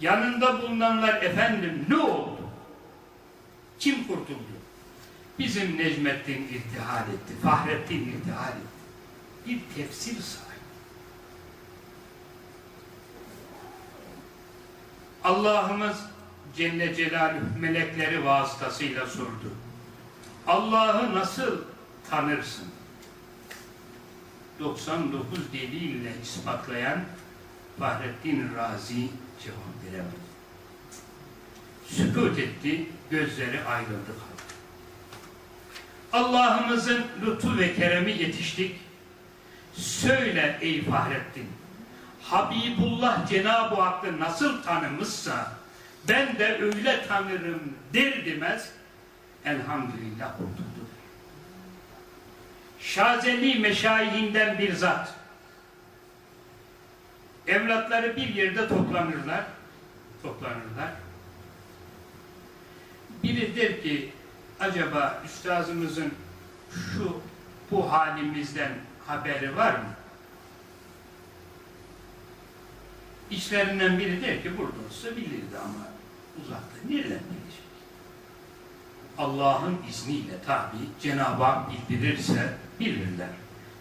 Yanında bulunanlar efendim ne oldu? Kim kurtuldu? Bizim Necmettin irtihal etti, Fahrettin irtihal etti. Bir tefsir sahibi. Allah'ımız Celle Celaluhu melekleri vasıtasıyla sordu. Allah'ı nasıl tanırsın? 99 delille ispatlayan Fahrettin Razi cevap veremedi. Sükut etti, gözleri ayrıldı kaldı. Allah'ımızın lütfu ve keremi yetiştik. Söyle ey Fahrettin, Habibullah Cenab-ı Hakk'ı nasıl tanımışsa ben de öyle tanırım der demez elhamdülillah kurtuldu. Şazeli meşayihinden bir zat evlatları bir yerde toplanırlar toplanırlar biri der ki acaba üstazımızın şu bu halimizden haberi var mı? İşlerinden biri der ki burada olsa bilirdi ama uzakta nereden bilecek? Allah'ın izniyle tabi Cenab-ı Hak bildirirse bilirler.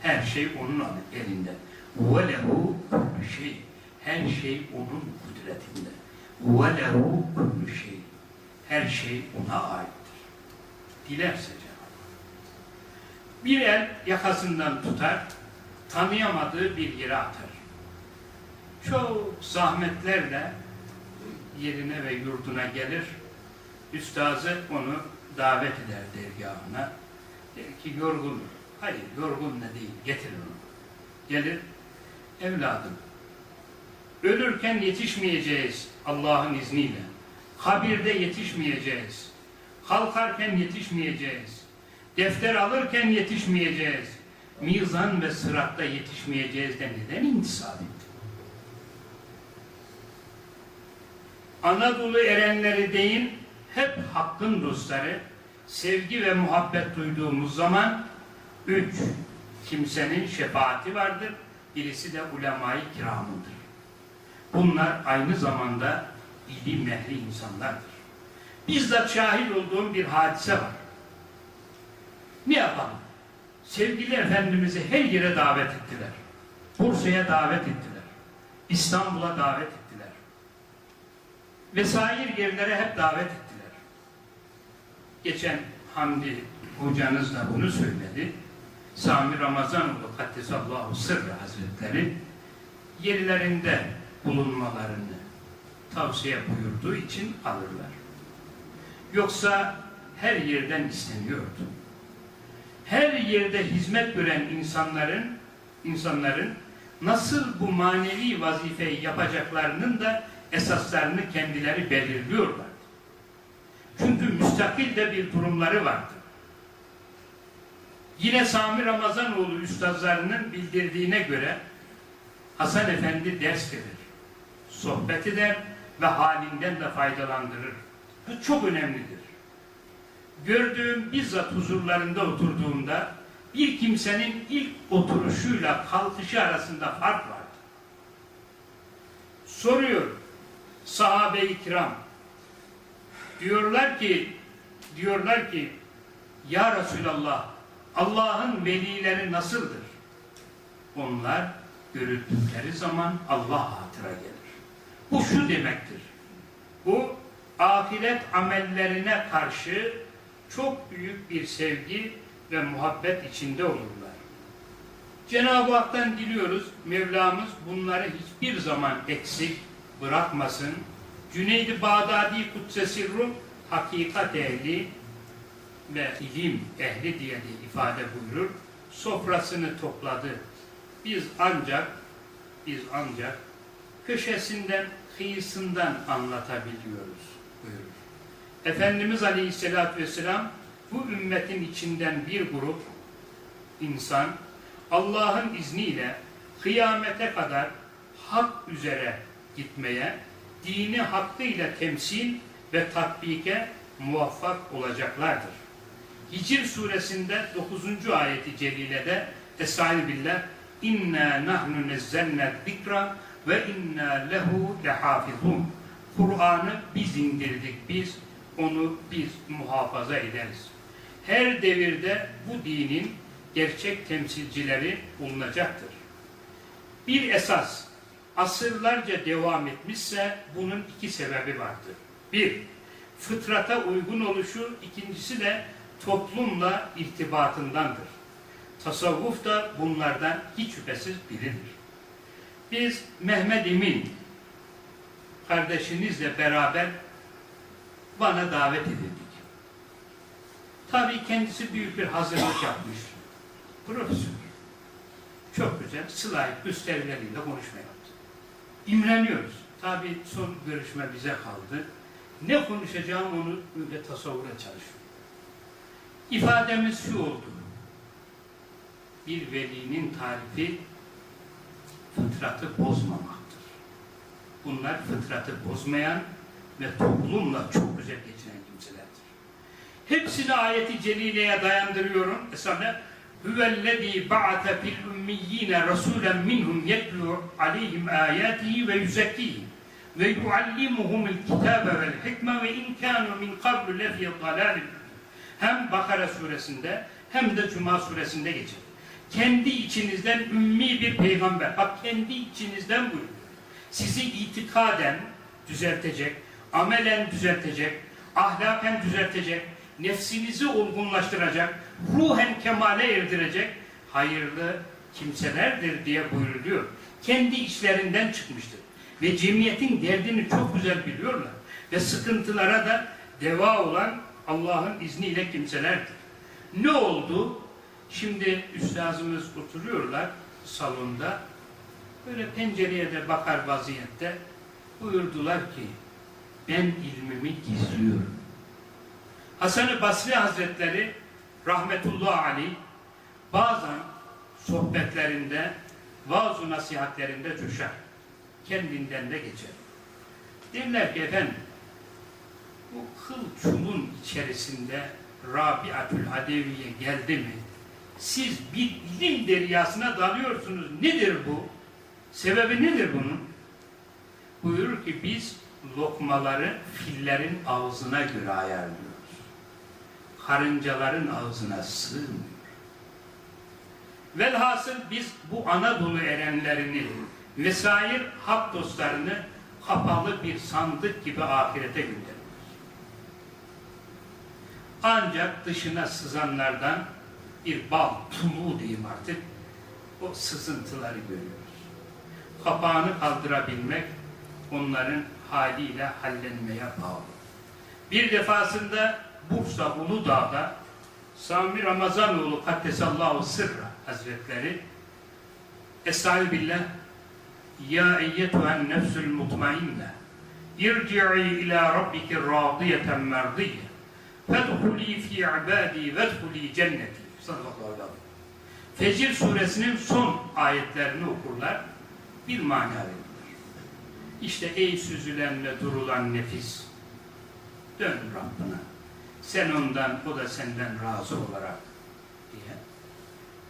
Her şey onun elinde. وَلَهُ كُلُّ şey. Her şey onun kudretinde. وَلَهُ كُلُّ şey. Her şey ona aittir. Dilerse Cenab-ı Hak. Bir el yakasından tutar, tanıyamadığı bir yere atar. Çok zahmetlerle yerine ve yurduna gelir. Üstazı onu davet eder dergahına. Der ki yorgun. Hayır yorgun ne değil. Getirin onu. Gelir. Evladım. Ölürken yetişmeyeceğiz Allah'ın izniyle. Kabirde yetişmeyeceğiz. Kalkarken yetişmeyeceğiz. Defter alırken yetişmeyeceğiz. Mizan ve sıratta yetişmeyeceğiz de neden intisap etti? Anadolu erenleri değil, hep hakkın dostları, sevgi ve muhabbet duyduğumuz zaman üç kimsenin şefaati vardır. Birisi de ulemayı kiramındır. Bunlar aynı zamanda ilim mehri insanlardır. Bizzat şahit olduğum bir hadise var. Ne yapalım? Sevgili Efendimiz'i her yere davet ettiler. Bursa'ya davet ettiler. İstanbul'a davet ettiler. Vesair yerlere hep davet ettiler. Geçen Hamdi hocanız da bunu söyledi. Sami Ramazanoğlu Kaddesallahu Sırrı Hazretleri yerlerinde bulunmalarını tavsiye buyurduğu için alırlar. Yoksa her yerden isteniyordu. Her yerde hizmet gören insanların insanların nasıl bu manevi vazifeyi yapacaklarının da esaslarını kendileri belirliyorlar. Çünkü müstakil de bir durumları vardı. Yine Sami Ramazanoğlu üstazlarının bildirdiğine göre Hasan Efendi ders verir, sohbet eder ve halinden de faydalandırır. Bu çok önemlidir. Gördüğüm bizzat huzurlarında oturduğumda bir kimsenin ilk oturuşuyla kalkışı arasında fark vardı. Soruyor sahabe-i kiram diyorlar ki diyorlar ki ya Resulallah Allah'ın velileri nasıldır? Onlar görüldükleri zaman Allah hatıra gelir. Bu şu demektir. Bu ahiret amellerine karşı çok büyük bir sevgi ve muhabbet içinde olurlar. Cenab-ı Hak'tan diliyoruz Mevlamız bunları hiçbir zaman eksik bırakmasın. Cüneyd-i Bağdadi Kudsesirru hakikat ehli ve ilim ehli diye de ifade buyurur. Sofrasını topladı. Biz ancak biz ancak köşesinden, kıyısından anlatabiliyoruz buyurur. Efendimiz Aleyhisselatü Vesselam bu ümmetin içinden bir grup insan Allah'ın izniyle kıyamete kadar hak üzere gitmeye, dini hakkıyla temsil ve tatbike muvaffak olacaklardır. Hicr suresinde 9. ayeti celilede Estaizu billah İnna nahnu nezzelne zikra ve inna lehu lehafizun. Kur'an'ı biz indirdik, biz onu biz muhafaza ederiz. Her devirde bu dinin gerçek temsilcileri bulunacaktır. Bir esas asırlarca devam etmişse bunun iki sebebi vardır. Bir, fıtrata uygun oluşu, ikincisi de toplumla irtibatındandır. Tasavvuf da bunlardan hiç şüphesiz biridir. Biz Mehmet Emin kardeşinizle beraber bana davet edildik. Tabii kendisi büyük bir hazırlık yapmış. Profesör. Çok güzel sılayıp gösterileriyle konuşma yaptı. İmreniyoruz. Tabii son görüşme bize kaldı. Ne konuşacağım onu böyle tasavvura çalışıyorum. İfademiz şu oldu. Bir velinin tarifi fıtratı bozmamaktır. Bunlar fıtratı bozmayan ve toplumla çok güzel geçinen kimselerdir. Hepsini ayeti celileye dayandırıyorum. Esasında huvellezî ba'ate fil ummiyyîne rasûlen minhum yetlû aleyhim âyâtihi ve yüzekkîhim ve yuallimuhumul kitâbe vel hikme ve in kânû min qablu lefî dalâlin hem Bakara suresinde hem de Cuma suresinde geçer. Kendi içinizden ümmi bir peygamber. Bak kendi içinizden buyuruyor. Sizi itikaden düzeltecek, amelen düzeltecek, ahlaken düzeltecek, nefsinizi olgunlaştıracak, ruhen kemale erdirecek hayırlı kimselerdir diye buyuruluyor. Kendi içlerinden çıkmıştır. Ve cemiyetin derdini çok güzel biliyorlar. Ve sıkıntılara da deva olan Allah'ın izniyle kimselerdir. Ne oldu? Şimdi üstazımız oturuyorlar salonda. Böyle pencereye de bakar vaziyette. Buyurdular ki ben ilmimi gizliyorum. Hasan-ı Basri Hazretleri rahmetullah aleyh bazen sohbetlerinde vaaz nasihatlerinde coşar. Kendinden de geçer. Derler ki efendim bu kıl çulun içerisinde Rabiatül Adeviye geldi mi? Siz bir ilim deryasına dalıyorsunuz. Nedir bu? Sebebi nedir bunun? Buyurur ki biz lokmaları fillerin ağzına göre ayarlıyoruz. Karıncaların ağzına sığmıyor. Velhasıl biz bu Anadolu erenlerini vesair hak dostlarını kapalı bir sandık gibi ahirete gönderiyoruz. Ancak dışına sızanlardan bir bal, tuluğu diyeyim artık, o sızıntıları görüyoruz. Kapağını kaldırabilmek onların haliyle hallenmeye bağlı. Bir defasında Bursa Uludağ'da Sami Ramazanoğlu Kaddesallahu Sırra Hazretleri Estağfirullah Ya eyyetühen nefsül mutmainne irci'i ila rabbiki radiyeten merdiyye fedhuli fi ibadi vedhuli cenneti sallallahu aleyhi. Fecir suresinin son ayetlerini okurlar bir mana verilir. İşte ey süzülenle durulan nefis dön Rabbına sen ondan o da senden razı olarak diye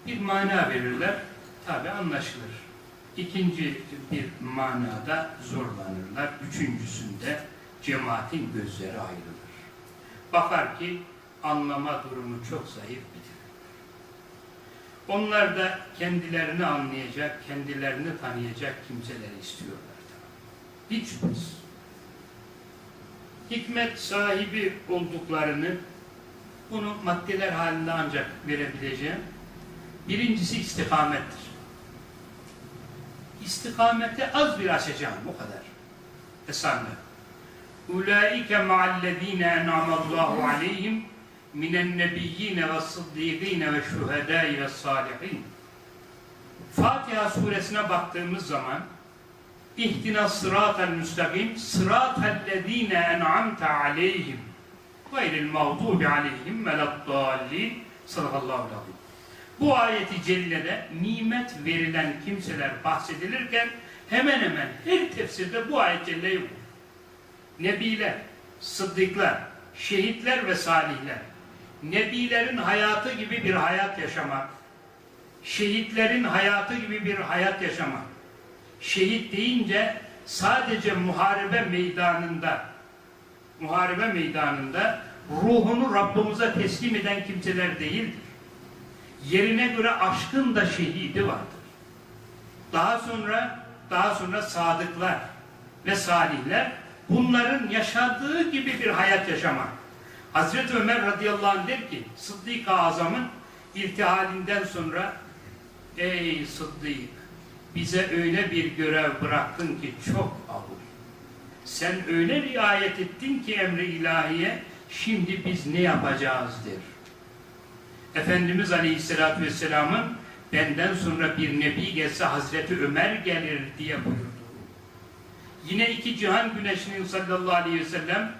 bir mana verirler tabi anlaşılır. İkinci bir manada zorlanırlar. Üçüncüsünde cemaatin gözleri ayrılır. Bakar ki anlama durumu çok zayıf bitir. Onlar da kendilerini anlayacak, kendilerini tanıyacak kimseleri istiyorlar. Hiç şüphesiz. Hikmet sahibi olduklarını bunu maddeler halinde ancak verebileceğim. Birincisi istikamettir. İstikamete az bir açacağım, o kadar. Esasında. Ulaike ma'allezine en'amallahu aleyhim minen nebiyyine ve sıddîgîne ve şuhedâi ve salihin. Fatiha suresine baktığımız zaman İhtina sıratel müstakim sıratellezine en'amte aleyhim gayril mağdubi aleyhim veleddallin sallallahu aleyhi Bu ayeti cellede nimet verilen kimseler bahsedilirken hemen hemen her tefsirde bu ayet celleyi bulur. Nebiler, sıddıklar, şehitler ve salihler. Nebilerin hayatı gibi bir hayat yaşamak, şehitlerin hayatı gibi bir hayat yaşamak. Şehit deyince sadece muharebe meydanında muharebe meydanında ruhunu Rabbimize teslim eden kimseler değildir. Yerine göre aşkın da şehidi vardır. Daha sonra daha sonra sadıklar ve salihler bunların yaşadığı gibi bir hayat yaşamak. Hazreti Ömer radıyallahu anh der ki Sıddık-ı Azam'ın irtihalinden sonra ey Sıddık bize öyle bir görev bıraktın ki çok ağır. Sen öyle riayet ettin ki emri ilahiye şimdi biz ne yapacağız der. Efendimiz Aleyhisselatü Vesselam'ın benden sonra bir nebi gelse Hazreti Ömer gelir diye buyurdu. Yine iki cihan güneşinin sallallahu aleyhi ve sellem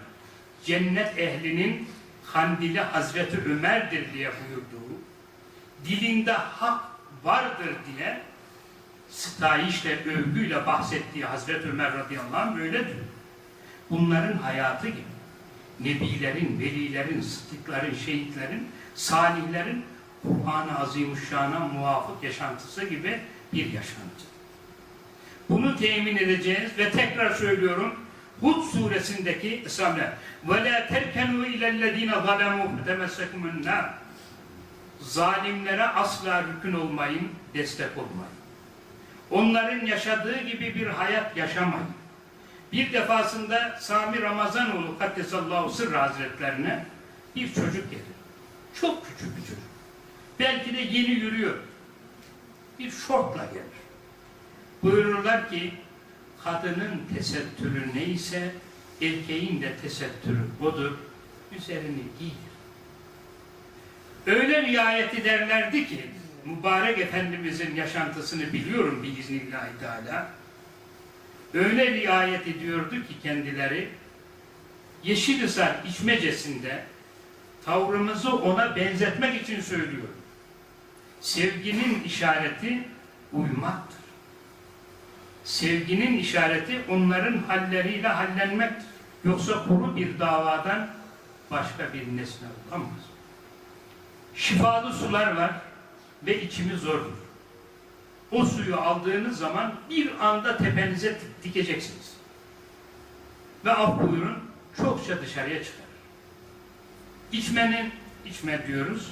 cennet ehlinin kandili Hazreti Ömer'dir diye buyurduğu, dilinde hak vardır diye sitayişle, övgüyle bahsettiği Hazreti Ömer radıyallahu anh böyledir. Bunların hayatı gibi. Nebilerin, velilerin, sıddıkların, şehitlerin, salihlerin Kur'an-ı Azimuşşan'a muvafık yaşantısı gibi bir yaşantı. Bunu temin edeceğiz ve tekrar söylüyorum. Hud suresindeki isamle ve la terkenu ilellezine zalemu fetemessekumun nar zalimlere asla rükün olmayın, destek olmayın. Onların yaşadığı gibi bir hayat yaşamayın. Bir defasında Sami Ramazanoğlu Kaddesallahu Sırr Hazretlerine bir çocuk gelir. Çok küçük bir çocuk. Belki de yeni yürüyor. Bir şortla gelir. Buyururlar ki kadının tesettürü neyse erkeğin de tesettürü odur. Üzerini giydir. Öyle riayet ederlerdi ki mübarek Efendimizin yaşantısını biliyorum biiznillahü teala. Öyle riayet ediyordu ki kendileri Yeşilhisar içmecesinde tavrımızı ona benzetmek için söylüyorum. Sevginin işareti uymaktır. Sevginin işareti onların halleriyle hallenmektir. Yoksa kuru bir davadan başka bir nesne olamaz. Şifalı sular var ve içimi zordur. O suyu aldığınız zaman bir anda tepenize dikeceksiniz. Ve af buyurun çokça dışarıya çıkar. İçmenin, içme diyoruz,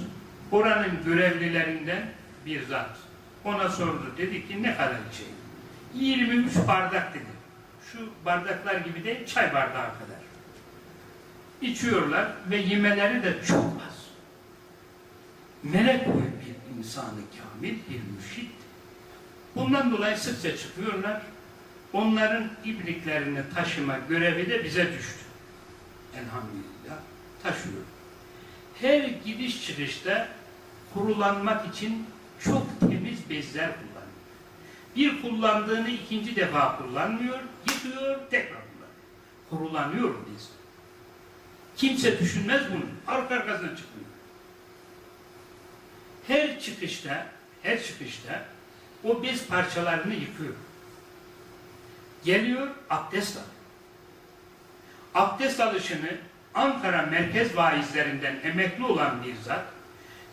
oranın görevlilerinden bir zat. Ona sordu, dedi ki ne kadar içeyim? 23 bardak dedi. Şu bardaklar gibi değil, çay bardağı kadar. İçiyorlar ve yemeleri de çok az. Melek bir insanı kamil, bir müşit. Bundan dolayı sıkça çıkıyorlar. Onların ibriklerini taşıma görevi de bize düştü. Elhamdülillah taşıyor. Her gidiş çıkışta kurulanmak için çok temiz bezler kullanıyor. Bir kullandığını ikinci defa kullanmıyor, yıkıyor, tekrar kullanıyor. Kurulanıyor biz. Kimse düşünmez bunu. Arka arkasına çıkmıyor. Her çıkışta, her çıkışta o bez parçalarını yıkıyor. Geliyor, abdest alıyor. Abdest alışını Ankara merkez vaizlerinden emekli olan bir zat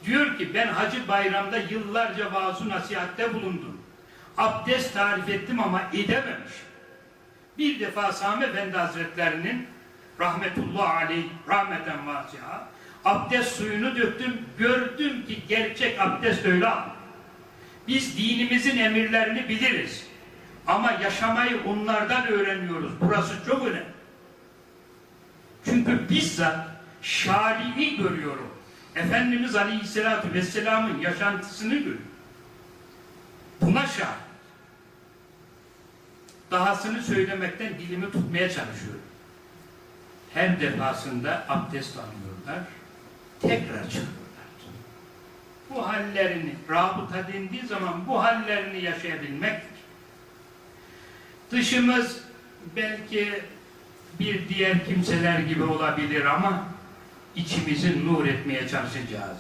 diyor ki ben Hacı Bayram'da yıllarca vaazı nasihatte bulundum. Abdest tarif ettim ama edememiş. Bir defa Sami Efendi Hazretlerinin rahmetullah aleyh rahmeten vasiha abdest suyunu döktüm gördüm ki gerçek abdest öyle. Biz dinimizin emirlerini biliriz. Ama yaşamayı onlardan öğreniyoruz. Burası çok önemli. Çünkü bizzat şari'i görüyorum. Efendimiz Aleyhisselatü Vesselam'ın yaşantısını görüyorum. Buna şahit. Dahasını söylemekten dilimi tutmaya çalışıyorum. Her defasında abdest alıyorlar, tekrar çıkıyorlar. Bu hallerini, rabıta dendiği zaman bu hallerini yaşayabilmektir. Dışımız belki bir diğer kimseler gibi olabilir ama içimizi nur etmeye çalışacağız.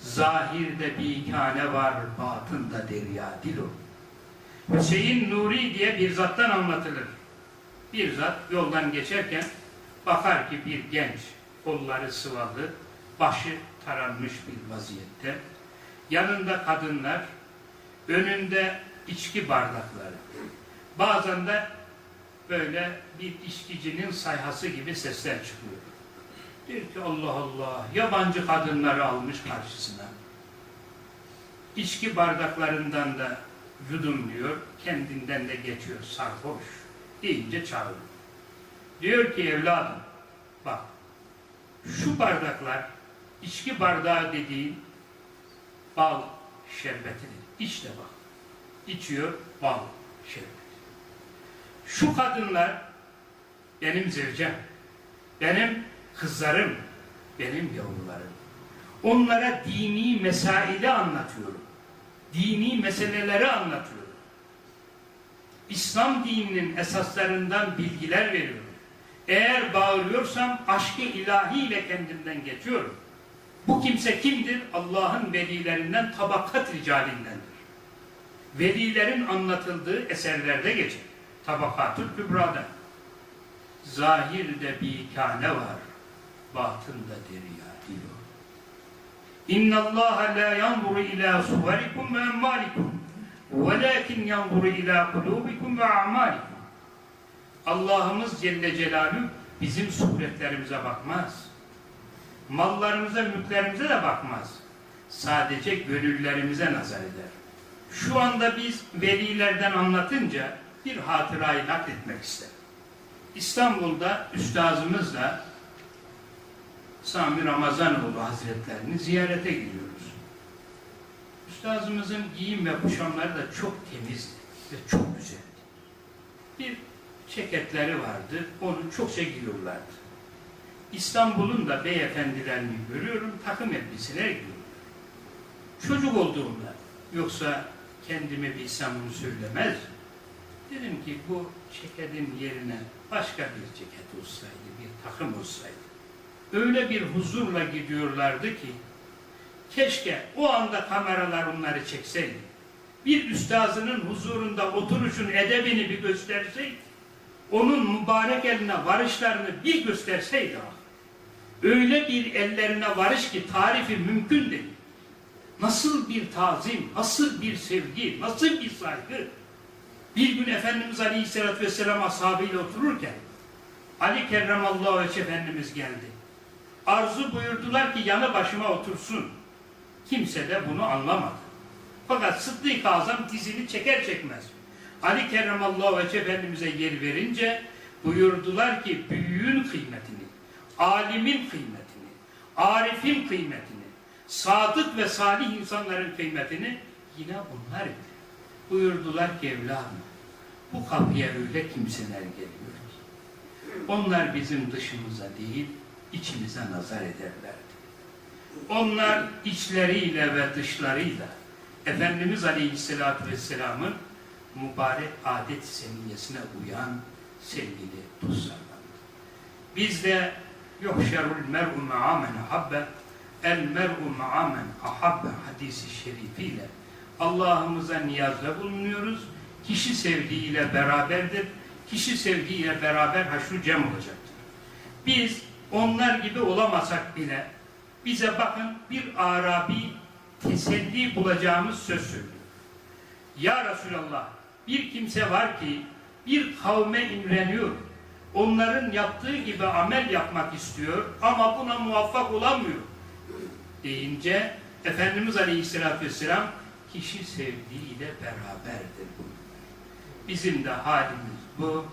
Zahirde bir ikane var, batında derya dil o. Hüseyin Nuri diye bir zattan anlatılır. Bir zat yoldan geçerken bakar ki bir genç, kolları sıvalı, başı taranmış bir vaziyette, yanında kadınlar, önünde içki bardakları, bazen de böyle bir içkicinin sayhası gibi sesler çıkıyor. Diyor ki Allah Allah yabancı kadınları almış karşısına. İçki bardaklarından da yudumluyor, kendinden de geçiyor sarhoş deyince çağırıyor. Diyor ki evladım bak şu bardaklar içki bardağı dediğin bal şerbetidir. İç de bak. İçiyor bal şerbeti. Şu kadınlar benim zevcem, benim kızlarım, benim yavrularım. Onlara dini mesaili anlatıyorum. Dini meseleleri anlatıyorum. İslam dininin esaslarından bilgiler veriyorum. Eğer bağırıyorsam aşkı ilahiyle kendimden geçiyorum. Bu kimse kimdir? Allah'ın velilerinden tabakat ricalindendir. Velilerin anlatıldığı eserlerde geçer. Tabakatül Kübra'da. Zahirde bir kâne var, batında derya la yanzuru ila suverikum ve emmalikum velakin yanzuru ila kulubikum ve a'malikum. Allah'ımız Celle Celaluhu bizim suretlerimize bakmaz. Mallarımıza, mülklerimize de bakmaz. Sadece gönüllerimize nazar eder. Şu anda biz velilerden anlatınca bir hatırayı nakletmek isterim. İstanbul'da üstazımızla Sami Ramazanoğlu Hazretlerini ziyarete gidiyoruz. Üstazımızın giyim ve kuşamları da çok temizdi ve çok güzeldi. Bir ceketleri vardı, onu çokça giyiyorlardı. İstanbul'un da beyefendilerini görüyorum, takım elbiseler giyiyorlar. Çocuk olduğumda, yoksa kendime bilsem bunu söylemez. Dedim ki bu ceketin yerine başka bir ceket olsaydı, bir takım olsaydı. Öyle bir huzurla gidiyorlardı ki, keşke o anda kameralar onları çekseydi. Bir üstazının huzurunda oturuşun edebini bir gösterseydi, onun mübarek eline varışlarını bir gösterseydi ah, öyle bir ellerine varış ki tarifi mümkün değil. Nasıl bir tazim, nasıl bir sevgi, nasıl bir saygı. Bir gün Efendimiz Aleyhisselatü Vesselam ashabıyla otururken Ali Kerramallahu Veç Efendimiz geldi. Arzu buyurdular ki yanı başıma otursun. Kimse de bunu anlamadı. Fakat Sıddık-ı Azam dizini çeker çekmez. Ali Kerramallahu Veç Efendimiz'e yer verince buyurdular ki büyüğün kıymetini, alimin kıymetini, arifin kıymetini, sadık ve salih insanların kıymetini yine bunlar bilir. Buyurdular ki evladım, bu kapıya öyle kimseler geliyor onlar bizim dışımıza değil, içimize nazar ederlerdi. Onlar içleriyle ve dışlarıyla Efendimiz Aleyhisselatü Vesselam'ın mübarek adet seniyyesine uyan sevgili dostlardan. Biz de yuhşerul mer'u ma'amen habbe el mer'u ma'amen ahabbe hadisi şerifiyle Allah'ımıza niyazda bulunuyoruz. Kişi sevdiğiyle beraberdir. Kişi sevdiğiyle beraber haşru cem olacaktır. Biz onlar gibi olamasak bile bize bakın bir Arabi teselli bulacağımız söz söylüyor. Ya Resulallah bir kimse var ki bir kavme imreniyor. Onların yaptığı gibi amel yapmak istiyor ama buna muvaffak olamıyor. Deyince Efendimiz Aleyhisselatü Vesselam kişi sevdiğiyle beraberdir. Bizim de halimiz bu.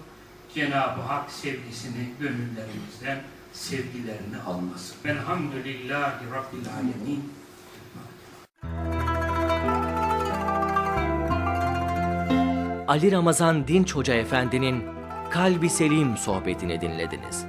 Cenab-ı Hak sevgisini gönüllerimizden sevgilerini almasın. Velhamdülillahi Rabbil Alemin. Ali Ramazan Dinç Hoca Efendi'nin Kalbi Selim sohbetini dinlediniz.